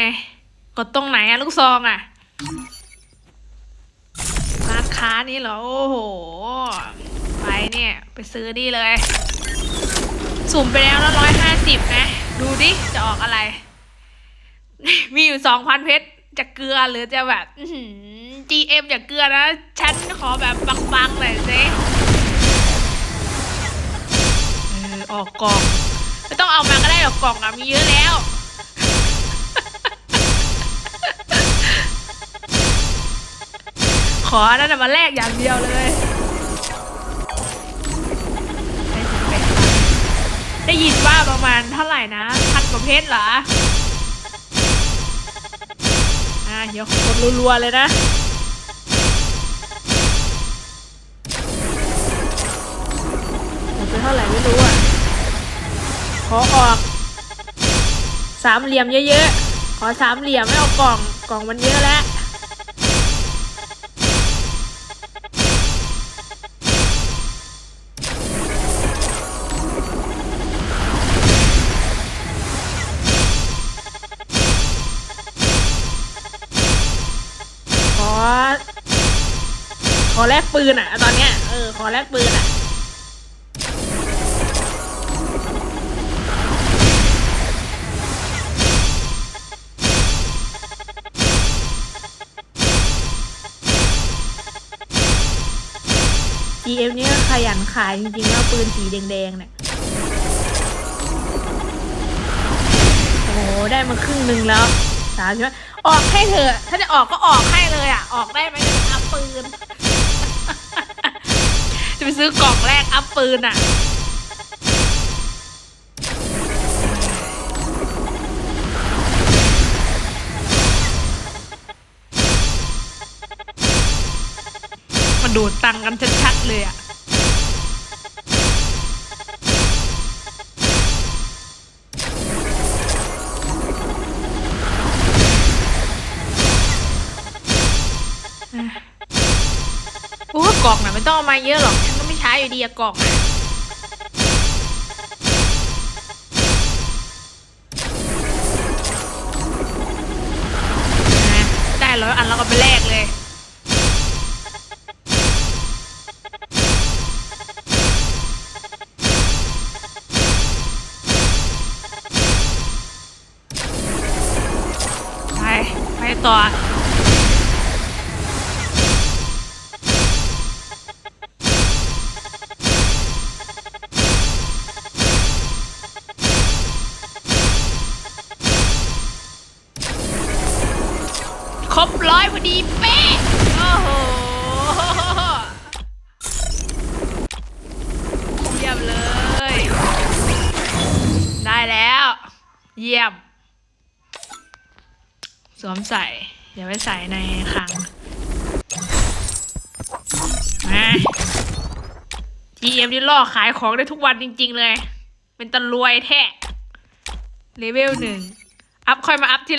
ไงกดตรงไหนอะลูกซองอะร้านค้านี้เหรอ โอ้โห ไปเนี่ย ไปซื้อนี่เลย สุ่มไปแล้วล้วร้อยห้าสิบนะ ดูดิ จะออกอะไร มีอยู่สองพันเพชรจะเกลือหรือจะแบบอื้อหือ GM อย่าเกลือนะ ฉันขอแบบบังๆหน่อยสิออกกล่อง ไม่ต้องเอามาก็ได้หรอกกล่องอะมีเยอะแล้ว ขออันนั้นมาแลกอย่างเดียวเลย ได้ยินว่าประมาณเท่าไหร่นะพันกว่าเพชรเหรอ อะเดี๋ยวกดรัวๆเลยนะเท่าไหร่ไม่รู้อะ ขอออก สามเหลี่ยมเยอะๆ ขอสามเหลี่ยมไม่เอากล่อง กล่องมันเยอะแล้ว อแลกปืนอะ ตอนเนี้ย เออ ขอแลกปืนอะ GM นี่ก็ขยันขายจริงๆแล้วปืนสีแดงๆเนี่ย โอ้โห ได้มาครึ่งหนึ่งแล้วสามใช่ไหมออกให้เถอะ ถ้าจะออกก็ออกให้เลยอะ ออกได้ไหมจะอัพปืน ซื้อกล่องแรกอัพปืนอะ มาดูดตังกันชัดๆเลยอะกูว่ากล่องน่ะไม่ต้องเอามาเยอะหรอก ใช้อยู่ดีอะกล่องได้ร้อยอันแล้วก็ไปแลกเลยไปไปต่อ ครบร้อยพอดีเป๊ะโอ้โหเยี่ยมเลย ได้แล้ว เยี่ยม สวมใส่ เดี๋ยวไปใส่ในคลังมา GM นี่ล่อขายของได้ทุกวันจริง ๆ เลย เป็นตะรวยแท้เลเวลหนึ่ง อัพค่อยมาอัพที